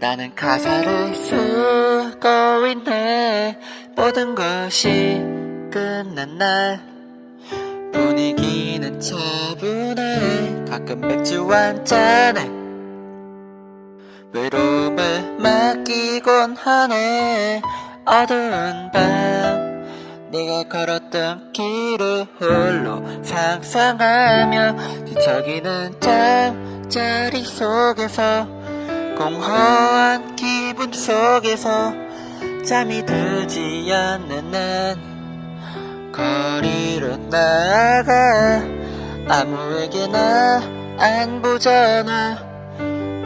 나는 가사를 쓰고 있네 모든 것이 끝난 날. 분위기는 차분해. 가끔 맥주 한잔해 외로움을 맡기곤 하네. 어두운 밤 네가 걸었던 길을 홀로 상상하며 뒤척이는 잠자리 속에서 공허한 기분 속에서 잠이 들지 않는 난 거리로 나가 아무에게나 안 보잖아.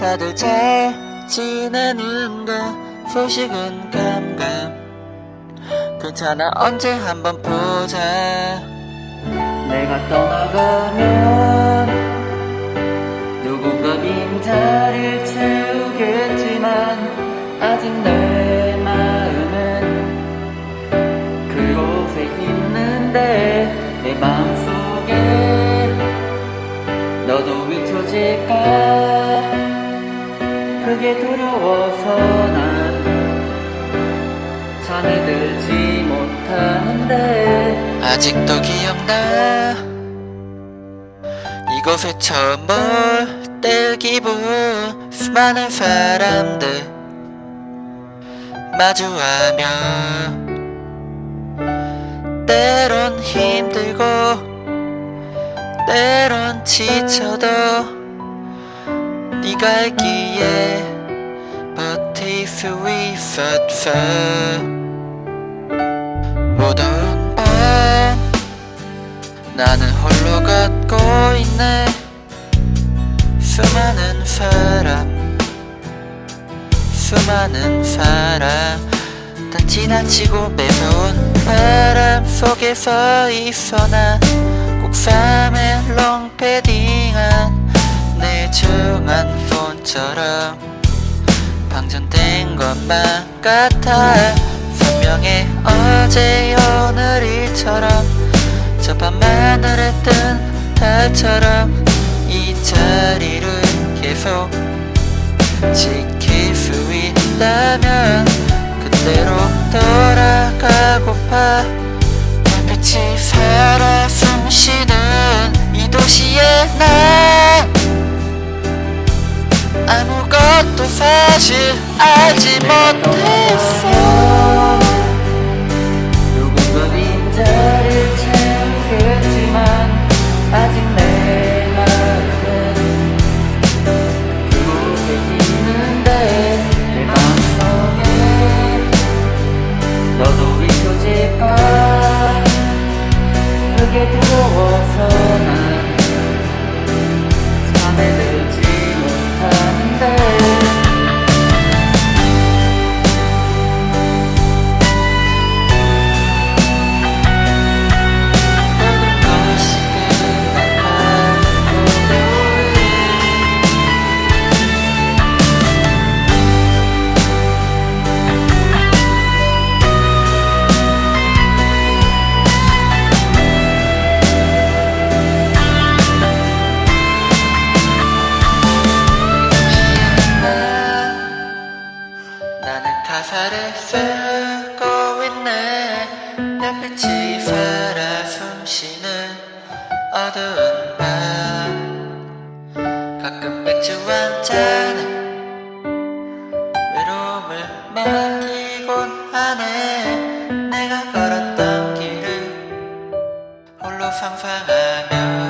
다들 잘 지내는가 소식은 감감. 괜찮아 언제 한번 보자. 내가 떠나가면 내 마음은 그곳에 있는데 내 마음속에 너도 잊혀질까? 그게 두려워서 난 잠이 들지 못하는데 아직도 기억나. 이곳에 처음 올때 기분 수많은 사람들 마주하며 때론 힘들고 때론 지쳐도 네가 알기에 버틸 수 있었어 무더운 밤 나는 홀로 걷고 있네 수많은 사람 수많은 사람 다 지나치고 매서운 바람 속에 서 있어 난꼭 삶의 롱패딩한 내 중한 폰처럼 방전된 것만 같아. 선명해 어제 오늘 일처럼 저 밤 하늘에 뜬 달처럼 이 자리를 계속 지킬 수 있다면 그때로 돌아가고파 별빛이 살아 숨쉬는 이 도시에 난 아무것도 사실 알지 못했어 그게 두려워서 난 햇빛이 살아 숨쉬는 어두운 밤. 가끔 맥주 한 잔에 외로움을 맡기곤 하네. 내가 걸었던 길을 홀로 상상하며